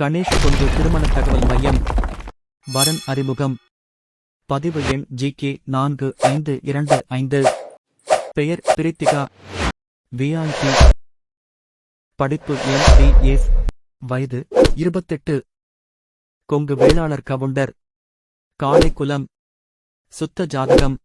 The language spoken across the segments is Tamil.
கணேஷ் கொண்டு திருமண தகவல் மையம். வரன் அறிமுகம். பதிவு எண் ஜி கே நான்கு ஐந்து இரண்டு ஐந்து. பெயர் பிரித்திகா. விஐபி படிப்பு எம் பி எஸ். வயது இருபத்தெட்டு. கொங்கு வேளாளர் கவுண்டர். காளைக்குலம் சுத்த ஜாதகம்.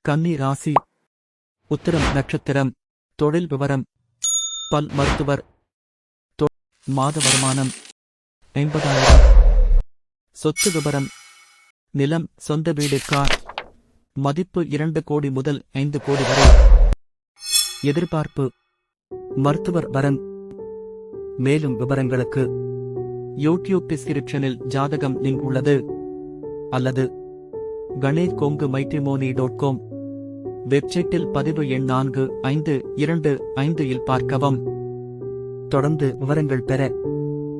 கன்னி ராசி. உத்திரம் நட்சத்திரம். தொழில் விவரம். பல் மருத்துவர். தொ- மாத வருமானம். ஐம்பதாயிரம். சொத்து விவரம் நிலம் சொந்த வீடு கார். மதிப்பு இரண்டு கோடி முதல் ஐந்து கோடி வரை. எதிர்பார்ப்பு. மருத்துவர் வரன். மேலும் விவரங்களுக்கு யூடியூப் டிஸ்கிரிப்ஷனில் ஜாதகம் லிங்க் உள்ளது. அல்லது Ganesh Kongu matrimony dot com வெப்சைட்டில் பதிவு எண் நான்கு ஐந்து இரண்டு ஐந்து இல் பார்க்கவும். தொடர்ந்து விவரங்கள் பெற